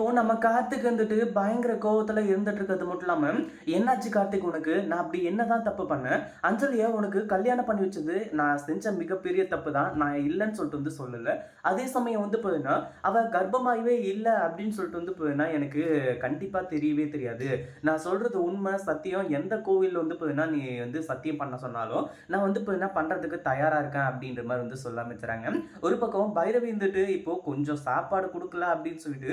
So நம்ம கார்த்திக் வந்துட்டு பயங்கர கோவத்தில் இருந்துட்டு இருக்கிறது மட்டும் இல்லாமல் என்னாச்சு கார்த்திக் உனக்கு? நான் அப்படி என்ன தான் தப்பு பண்ணேன்? அஞ்சலியை உனக்கு கல்யாணம் பண்ணி வச்சது நான் செஞ்ச மிகப்பெரிய தப்பு தான் நான் இல்லைன்னு சொல்லிட்டு வந்து சொல்லலை. அதே சமயம் வந்து போதுன்னா அவள் கர்ப்பமாகவே இல்லை அப்படின்னு சொல்லிட்டு வந்து போதுன்னா எனக்கு கண்டிப்பாக தெரியவே தெரியாது. நான் சொல்கிறது உண்மை சத்தியம். எந்த கோவிலில் வந்து போதுன்னா நீ வந்து சத்தியம் பண்ண சொன்னாலும் நான் வந்து போதுன்னா பண்ணுறதுக்கு தயாராக இருக்கேன் அப்படின்ற மாதிரி வந்து சொல்ல ஆரம்பிச்சுறாங்க. ஒரு பக்கம் பைரவி வந்துட்டு இப்போது கொஞ்சம் சாப்பாடு கொடுக்கல அப்படின்னு சொல்லிட்டு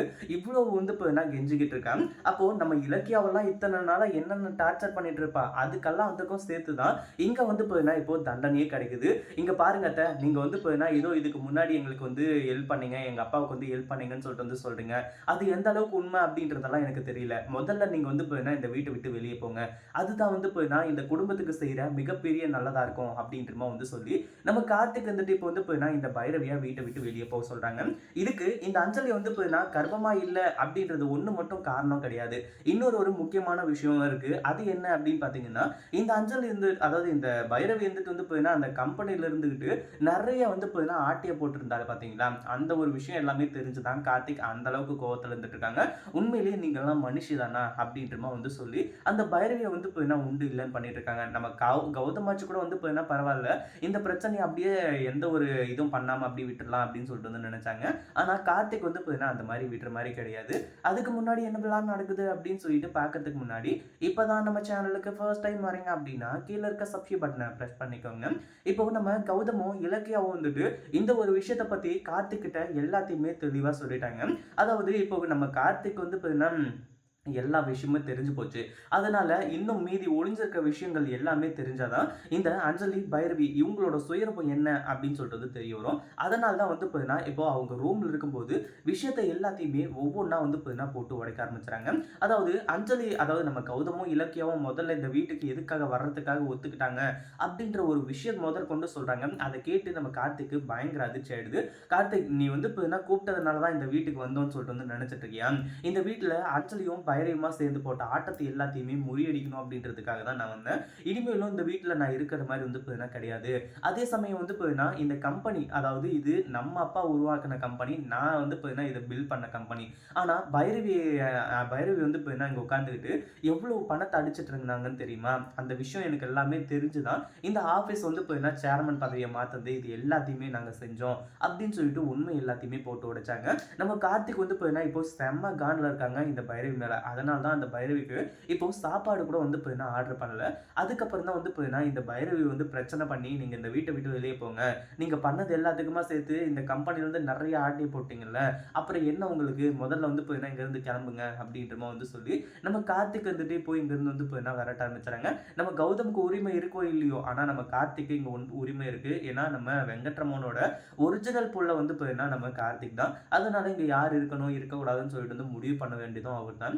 இவ்வளவு வந்து இப்போ என்ன கெஞ்சிக்கிட்டு இருக்கேன். அப்போ நம்ம இலக்கியாவெல்லாம் இத்தனை நாளாக என்னென்ன டார்ச்சர் பண்ணிட்டு இருப்பா? அதுக்கெல்லாம் வந்துக்கும் சேர்த்து தான் இங்க வந்து இப்போ என்ன இப்போ தண்டனையே கிடைக்குது. இங்க பாருங்க அத்தை நீங்க வந்து இப்போ என்ன ஏதோ இதுக்கு முன்னாடி எங்களுக்கு வந்து ஹெல்ப் பண்ணீங்க. எங்க அப்பாவுக்கு வந்து ஹெல்ப் பண்ணீங்கன்னு சொல்லிட்டு வந்து சொல்றீங்க. அது எந்த அளவுக்கு உண்மை அப்படின்றதெல்லாம் எனக்கு தெரியல. முதல்ல நீங்க வந்து இப்போ என்ன இந்த வீட்டை விட்டு வெளியே போங்க. அதுதான் வந்து இப்போ என்ன இந்த குடும்பத்துக்கு செய்யற மிகப்பெரிய நல்லதா இருக்கும் அப்படின்றமா வந்து சொல்லி நம்ம கார்த்திக் வந்துட்டு இப்போ வந்து இப்போ என்ன இந்த பைரவியா வீட்டை விட்டு வெளியே போக சொல்றாங்க. இதுக்கு இந்த அஞ்சலி வந்து இப்போ என்ன கர்ப்பமா இல்லை அப்படின்றது ஒன்று மட்டும் காரணம் கிடையாது. இன்னொரு ஒரு முக்கியமான விஷயம் இருக்குது அது என்ன அப்படின்னு பார்த்தீங்கன்னா இந்த அஞ்சல் இருந்து அதாவது இந்த பைரவி இருந்துட்டு வந்து போயின்னா அந்த கம்பெனியில் இருந்துக்கிட்டு நிறைய வந்து போயின்னா ஆட்டிய போட்டிருந்தாரு பார்த்தீங்களா அந்த ஒரு விஷயம் எல்லாமே தெரிஞ்சுதான் கார்த்திக் அந்த அளவுக்கு கோவத்தில் இருந்துட்டு இருக்காங்க. உண்மையிலேயே நீங்கள்லாம் மனுஷி தானா அப்படின்றமா வந்து சொல்லி அந்த பைரவியை வந்து போயின்னா உண்டு இல்லைன்னு பண்ணிட்டு இருக்காங்க. நம்ம கவு கௌதமாச்சு கூட வந்து போயின்னா பரவாயில்ல. இந்த பிரச்சனையை அப்படியே எந்த ஒரு இதுவும் பண்ணாமல் அப்படி விட்டுடலாம் அப்படின்னு சொல்லிட்டு வந்து நினைச்சாங்க. ஆனால் கார்த்திக் வந்து போயின்னா அந்த மாதிரி விட்டுற மாதிரி கிடையாது. அதுக்கு முன்னாடி என்ன நடக்குது அப்படின்னு சொல்லிட்டு பார்க்கறதுக்கு முன்னாடி இப்போ தான் நம்ம சேனலுக்கு ஃபர்ஸ்ட் டைம் வரீங்க அப்படின்னா கீழே இருக்க சப்ஸ்கிரைப் பட்டனை ப்ரெஸ் பண்ணிக்கோங்க. இப்போ நம்ம கௌதமும் இலக்கியாவும் வந்துட்டு இந்த ஒரு விஷயத்தை பற்றி கார்த்திக்கிட்ட எல்லாத்தையுமே தெளிவாக சொல்லிட்டாங்க. அதாவது இப்போ நம்ம கார்த்திக் வந்து பார்த்தீங்கன்னா எல்லா விஷயமும் தெரிஞ்சு போச்சு. அதனால இன்னும் மீதி ஒளிஞ்சிருக்க விஷயங்கள் எல்லாமே தெரிஞ்சாதான் இந்த அஞ்சலி பைரவி இவங்களோட சுயரூபம் என்ன அப்படின்னு சொல்றது தெரிய வரும். அதனால தான் வந்து பார்த்தீங்கன்னா இப்போ அவங்க ரூம்ல இருக்கும்போது விஷயத்தை எல்லாத்தையுமே ஒவ்வொன்றா வந்து பார்த்தீங்கன்னா போட்டு உடைக்க ஆரம்பிச்சுறாங்க. அதாவது அஞ்சலி அதாவது நம்ம கௌதமும் இலக்கியாவும் முதல்ல இந்த வீட்டுக்கு எதுக்காக வர்றதுக்காக ஒத்துக்கிட்டாங்க அப்படின்ற ஒரு விஷயம் முதல் கொண்டு சொல்றாங்க. அதை கேட்டு நம்ம கார்த்திக்கு பயங்கர அதிர்ச்சி ஆயிடுது. கார்த்திக் நீ வந்து பார்த்தீங்கன்னா கூப்பிட்டதுனால தான் இந்த வீட்டுக்கு வந்தோம்னு சொல்லிட்டு வந்து நினைச்சிட்டு இருக்கியா? இந்த வீட்டில் அஞ்சலியும் பைரவியுமா சேர்ந்து போட்ட ஆட்டத்தை எல்லாத்தையுமே முறியடிக்கணும் அப்படின்றதுக்காக தான் நான் வந்தேன். இனிமேலும் இந்த வீட்டில் நான் இருக்கிற மாதிரி வந்து பார்த்தீங்கன்னா கிடையாது. அதே சமயம் வந்து பார்த்தீங்கன்னா இந்த கம்பெனி அதாவது இது நம்ம அப்பா உருவாக்கின கம்பெனி நான் வந்து பார்த்தீங்கன்னா இதை பில் பண்ண கம்பெனி ஆனால் பைரவி பைரவி வந்து பார்த்தீங்கன்னா இங்கே உட்காந்துக்கிட்டு எவ்வளோ பணத்தை அடிச்சிட்டு இருந்தாங்கன்னு தெரியுமா? அந்த விஷயம் எனக்கு எல்லாமே தெரிஞ்சுதான் இந்த ஆஃபீஸ் வந்து பார்த்தீங்கன்னா சேர்மன் பதவியை மாற்றுறது இது எல்லாத்தையுமே நாங்கள் செஞ்சோம் அப்படின்னு சொல்லிட்டு உண்மை எல்லாத்தையுமே போட்டு உடைச்சாங்க. நம்ம கார்த்திக் வந்து பார்த்தீங்கன்னா இப்போ செம்ம காண்டில் இருக்காங்க இந்த பைரவி மேலே. அதனால தான் அந்த பைரவிக்கு இப்போ சாப்பாடு கூட வந்து பார்த்தீங்கன்னா ஆர்டர் பண்ணல. அதுக்கப்புறம் தான் வந்து பார்த்தீங்கன்னா இந்த பைரவி வந்து பிரச்சனை பண்ணி நீங்கள் இந்த வீட்டை விட்டு வெளியே போங்க. நீங்கள் பண்ணது எல்லாத்துக்குமா சேர்த்து இந்த கம்பெனிலேருந்து நிறைய ஆட்டி போட்டிங்கல்ல. அப்புறம் என்ன உங்களுக்கு? முதல்ல வந்து பார்த்தீங்கன்னா இங்கேருந்து கிளம்புங்க அப்படின்றமா வந்து சொல்லி நம்ம கார்த்திக் வந்துட்டு போய் இங்கேருந்து வந்து பார்த்தீங்கன்னா விரட்ட ஆரம்பிச்சுறாங்க நம்ம கௌதமுக்கு உரிமை இருக்கோ இல்லையோ ஆனால் நம்ம கார்த்திக்கு இங்கே ஒன் உரிமை இருக்குது ஏன்னா நம்ம வெங்கட்ரமோனோட ஒரிஜினல் புள்ள வந்து பார்த்தீங்கன்னா நம்ம கார்த்திக் தான். அதனால இங்கே யார் இருக்கணும் இருக்கக்கூடாதுன்னு சொல்லிட்டு வந்து முடிவு பண்ண வேண்டியதும் அவர் தான்